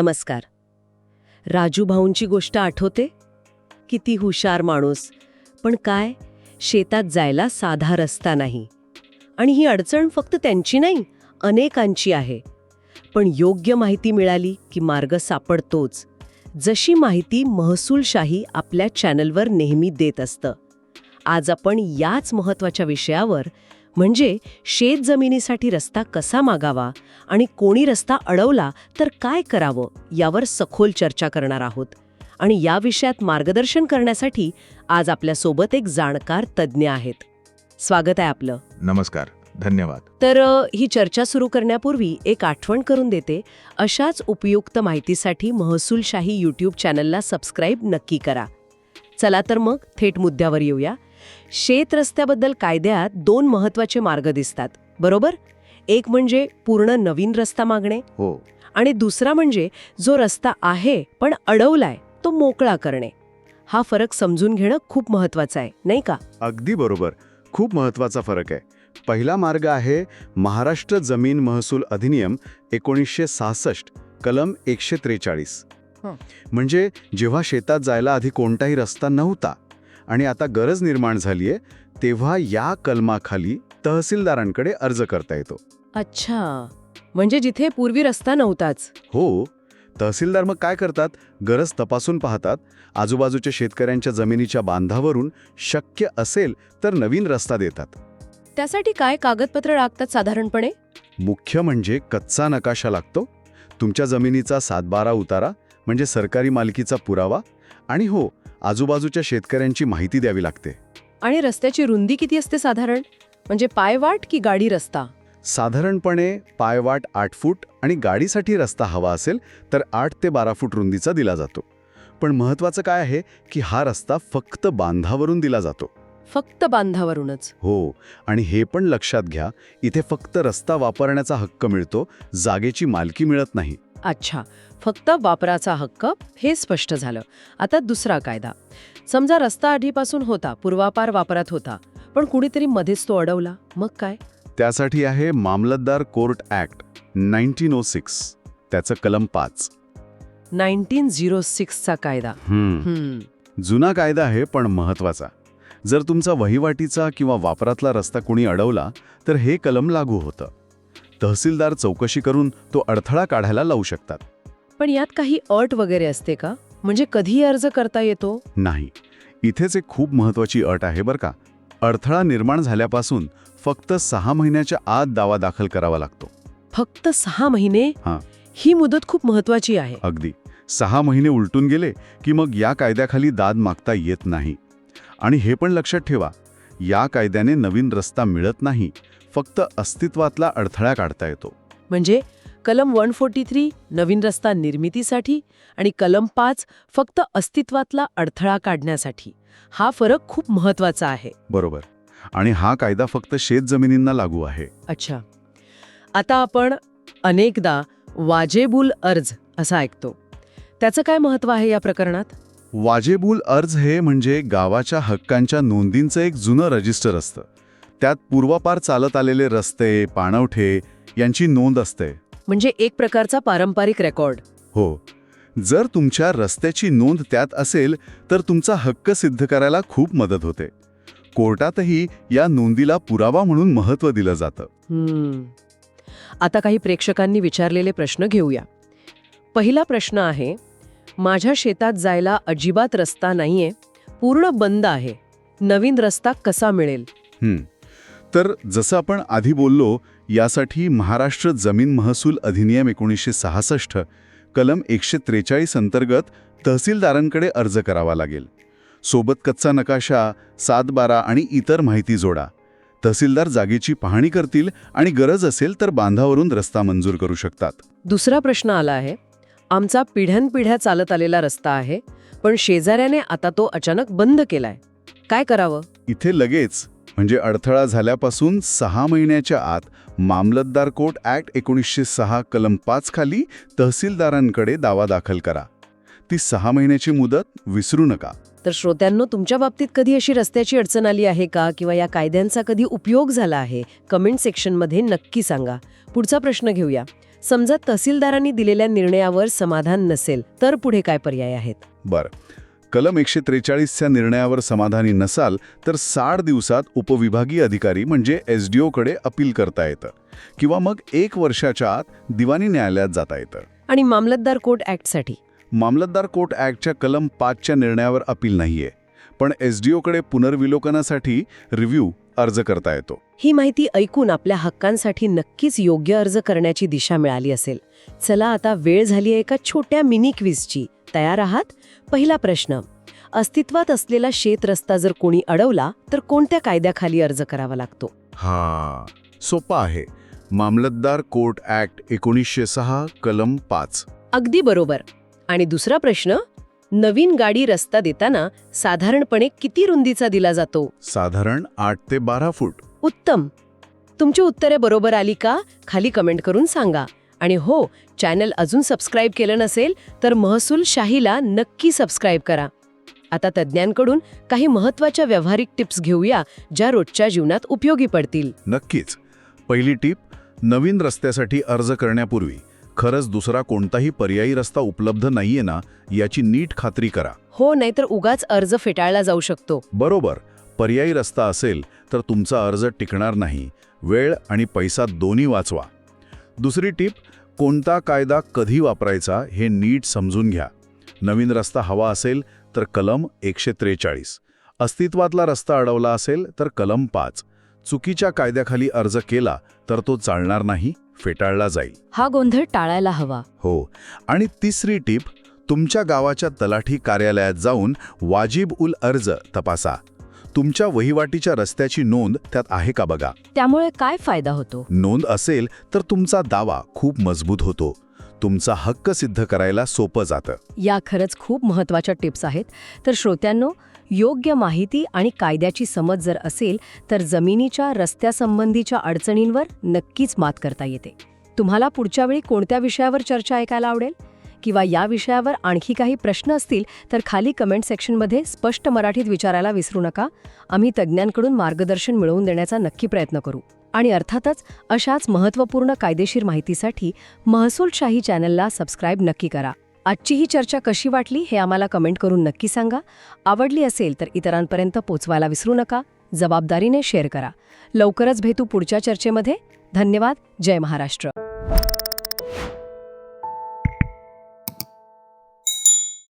नमस्कार. राजू भाऊंची गोष्ट आठवते? किती हुशार माणूस. पण काय? शेतात जायला साधा रस्ता नाही. आणि ही अडचण फक्त त्यांची नाही अनेकांची आहे. पण योग्य माहिती मिळाली की मार्ग सापडतोच. जशी माहिती महसूलशाही आपल्या चॅनलवर नेहमी देत असतं. आज आपण याच महत्त्वाच्या विषयावर म्हणजे शेत जमिनीसाठी रस्ता कसा मागावा आणि कोणी रस्ता अडवला तर काय करावं यावर सखोल चर्चा करणार आहोत. आणि या विषयात मार्गदर्शन करण्यासाठी आज आपल्यासोबत एक जाणकार तज्ज्ञ आहेत. स्वागत आहे आपलं. नमस्कार. धन्यवाद. तर ही चर्चा सुरू करण्यापूर्वी एक आठवण करून देते. अशाच उपयुक्त माहितीसाठी महसूलशाही यूट्यूब चॅनलला सबस्क्राईब नक्की करा. चला तर मग थेट मुद्द्यावर येऊया. शेत रस्त्याबद्दल कायद्यात दोन महत्त्वाचे मार्ग दिसतात बरोबर? एक म्हणजे पूर्ण नवीन रस्ता मागणे हो. आणि दुसरा म्हणजे जो रस्ता आहे पण अडवलाय तो मोकळा करणे. हा फरक समजून घेणं खूप महत्वाचं आहे नाही का? अगदी बरोबर. खूप महत्त्वाचा फरक आहे. पहिला मार्ग आहे महाराष्ट्र जमीन महसूल अधिनियम एकोणीसशे सहासष्ट कलम एकशे त्रेचाळीस. हं. म्हणजे जेव्हा शेतात जायला आधी कोणताही रस्ता नव्हता आणि आता गरज निर्माण झालीये तेव्हा या कलमाखाली तहसीलदारांकडे अर्ज करता येतो. अच्छा. म्हणजे जिथे पूर्वी रस्ता नव्हताच. हो. तहसीलदार मग काय करतात? गरज तपासून पाहतात. आजूबाजूच्या शेतकऱ्यांच्या जमिनीच्या बांधावरून शक्य असेल तर नवीन रस्ता देतात. त्यासाठी काय कागदपत्र लागतात साधारणपणे? मुख्य म्हणजे कच्चा नकाशा लागतो. तुमच्या जमिनीचा सातबारा उतारा म्हणजे सरकारी मालकीचा पुरावा आणि हो आजूबाजूच्या शेतकऱ्यांची माहिती द्यावी लागते. आणि रस्त्याची रुंदी किती असते साधारण? म्हणजे पायवाट की गाडी रस्ता? साधारणपणे पायवाट आठ फूट आणि गाडीसाठी रस्ता हवा असेल तर आठ ते बारा फूट रुंदीचा दिला जातो. पण महत्त्वाचं काय आहे की हा रस्ता फक्त बांधावरून दिला जातो. फक्त बांधावरूनच. हो आणि हे पण लक्षात घ्या इथे फक्त रस्ता वापरण्याचा हक्क मिळतो जागेची मालकी मिळत नाही. अच्छा फक्त वापराचा हक्क? हे स्पष्ट झालं. आता दुसरा कायदा. समजा रस्ता आधीपासून होता पूर्वापार वापरात होता पण कुणीतरी मध्येच तो अडवला. मग काय? त्यासाठी आहे Mamlatdar court act nineteen O six. त्याचं कलम पाच. नाईन्टीन झिरो सिक्सचा कायदा. हम्म. जुना कायदा आहे पण महत्त्वाचा. जर तुमचा वहिवाटीचा किंवा वापरातला रस्ता कोणी अडवला तर हे कलम लागू होतं. तहसीलदार चौकशी करून तो अडथळा काढायला लावू शकतात. पण यात काही अट वगैरे असते का? म्हणजे कधी अर्ज करता येतो? नाही. इथेच एक खूप महत्वाची अट आहे बरं का. अडथळा निर्माण झाल्यापासून फक्त सहा महिन्याच्या आत दावा दाखल करावा लागतो. फक्त सहा महिने? हां. ही मुदत खूप महत्वाची आहे. अगदी. सहा महिने उलटून गेले की मग या कायद्याखाली दाद मागता येत नाही. आणि हे पण लक्षात ठेवा या कायद्याने नवीन रस्ता मिळत नाही. फक्त अस्तित्वातला अडथळा काढता येतो. म्हणजे कलम वन फोर्टी थ्री नवीन रस्ता निर्मितीसाठी आणि कलम पाच फक्त अस्तित्वातला अडथळा काढण्यासाठी. हा फरक खूप महत्त्वाचा आहे. बरोबर. आणि हा कायदा फक्त शेत जमिनींना लागू आहे. अच्छा. आता आपण अनेकदा वाजेबुल अर्ज असं ऐकतो. त्याचं काय महत्त्व आहे या प्रकरणात? वाजेबूल अर्ज हे म्हणजे गावाच्या हक्कांच्या नोंदींचं एक जुनं रजिस्टर असतं. त्यात पूर्वापार चालत आलेले रस्ते पाणवठे यांची नोंद असते. म्हणजे एक प्रकारचा पारंपरिक रेकॉर्ड. हो. जर तुमच्या रस्त्याची नोंद त्यात असेल तर तुमचा हक्क सिद्ध करायला खूप मदत होते. कोर्टातही या नोंदीला पुरावा म्हणून महत्त्व दिलं जातं. आता काही प्रेक्षकांनी विचारलेले प्रश्न घेऊया. पहिला प्रश्न आहे माझ्या शेतात जायला अजिबात रस्ता नाहीये पूर्ण बंद आहे नवीन रस्ता कसा मिळेल. तर जसं आपण आधी बोललो यासाठी महाराष्ट्र जमीन महसूल अधिनियम एकोणीसशे सहासष्ट कलम एकशे त्रेचाळीस अंतर्गत तहसीलदारांकडे अर्ज करावा लागेल. सोबत कच्चा नकाशा सातबारा आणि इतर माहिती जोडा. तहसीलदार जागेची पाहणी करतील आणि गरज असेल तर बांधावरून रस्ता मंजूर करू शकतात. दुसरा प्रश्न आला आहे. आमचा पिढ्यानपिढ्या चालत आलेला रस्ता आहे पण शेजाऱ्याने आता तो अचानक बंद केलाय. काय करावं? इथे लगेच म्हणजे अडथळा झाल्यापासून सहा महिन्याच्या आत मामलतदार कोर्ट ॲक्ट एकोणीसशे सहा कलम पाच खाली तहसीलदारांकडे दावा दाखल करा. ती सहा महिन्याची मुदत विसरू नका. तर श्रोत्यांनो तुमच्या बाबतीत कधी अशी रस्त्याची अडचण आली आहे का किंवा या कायद्यांचा कधी उपयोग झाला आहे? कमेंट सेक्शनमध्ये नक्की सांगा. पुढचा प्रश्न घेऊया. समजा तहसीलदारांनी दिलेल्या निर्णयावर समाधान नसेल तर पुढे काय पर्याय आहेत? बरं. कलम एकशे त्रेचाळीसच्या निर्णयावर समाधानी नसाल तर साठ दिवसात उपविभागीय अधिकारी म्हणजे एस डी ओकडे अपील करता येतं. किंवा मग एक वर्षाच्या आत दिवाणी न्यायालयात जाता येतं. आणि मामलतदार कोर्ट ऍक्टसाठी? मामलतदार कोर्ट ॲक्टच्या कलम पाचच्या निर्णयावर अपील नाहीये. पण एस डी ओकडे पुनर्विलोकनासाठी रिव्ह्यू अर्ज करता येतो. ही माहिती ऐकून आपल्या हक्कांसाठी नक्कीच योग्य अर्ज करण्याची दिशा मिळाली असेल. चला आता वेळ झाली आहे एका छोट्या मिनी क्विजची. तयार आहात? पहिला प्रश्न. अस्तित्वात असलेला शेत रस्ता जर कोणी अडवला तर कोणत्या कायद्याखाली अर्ज करावा लागतो? हा सोपा आहे. मामलतदार कोर्ट ॲक्ट एकोणीसशे सहा कलम पाच. अगदी बरोबर. आणि दुसरा प्रश्न नवीन गाडी रस्ता देताना साधारणपणे किती रुंदीचा दिला जातो? साधारण आठ ते बारा फूट. उत्तम. तुमची उत्तरे बरोबर आली का? खाली कमेंट करून सांगा. आणि हो चॅनल अजून सबस्क्राईब केलं नसेल तर महसूल शाहीला नक्की सबस्क्राईब करा. आता तज्ज्ञांकडून काही महत्त्वाच्या व्यावहारिक टिप्स घेऊया ज्या रोजच्या जीवनात उपयोगी पडतील. नक्कीच. पहिली टीप नवीन रस्त्यासाठी अर्ज करण्यापूर्वी. खरंच दुसरा कोणताही पर्यायी रस्ता उपलब्ध नाहीये ना याची नीट खात्री करा. हो नाहीतर उगाच अर्ज फेटाळला जाऊ शकतो. बरोबर. पर्यायी रस्ता असेल तर तुमचा अर्ज टिकणार नाही. वेळ आणि पैसा दोन्ही वाचवा. दुसरी टीप कोणता कायदा कधी वापरायचा हे नीट समजून घ्या. नवीन रस्ता हवा असेल तर कलम एकशे त्रेचाळीस. अस्तित्वातला रस्ता अडवला असेल तर कलम पाच. चुकीच्या कायद्याखाली अर्ज केला तर तो चालणार नाही? फेटाळला जाईल. हा गोंधळ टाळायला हवा. हो. आणि तिसरी टीप तुमच्या गावाच्या तलाठी कार्यालयात जाऊन वाजिब उल अर्ज तपासा. तुमच्या वहिवाटीच्या रस्त्याची नोंद त्यात आहे का बघा? त्यामुळे काय फायदा होतो? नोंद असेल तर तुमचा दावा खूप मजबूत होतो. तुमचा हक्क सिद्ध करायला सोपं जातं. या खरंच खूप महत्त्वाच्या टिप्स आहेत. तर श्रोत्यांनो योग्य माहिती आणि कायद्याची समज जर असेल तर जमिनीच्या रस्त्यासंबंधीच्या अडचणींवर नक्कीच मात करता येते. तुम्हाला पुढच्या वेळी कोणत्या विषयावर चर्चा ऐकायला आवडेल? किंवा या विषयावर आणखी काही प्रश्न असतील तर खाली कमेंट सेक्शनमध्ये स्पष्ट मराठीत विचारायला विसरू नका. आम्ही तज्ज्ञांकडून मार्गदर्शन मिळवून देण्याचा नक्की प्रयत्न करू. आणि अर्थातच अशाच महत्त्वपूर्ण कायदेशीर माहितीसाठी महसूलशाही चॅनलला सबस्क्राईब नक्की करा. आजची ही चर्चा कशी वाटली हे आम्हाला कमेंट करून नक्की सांगा. आवडली असेल तर इतरांपर्यंत पोचवायला विसरू नका. जबाबदारीने शेअर करा. लवकरच भेटू पुढच्या चर्चेमध्ये. धन्यवाद. जय महाराष्ट्र.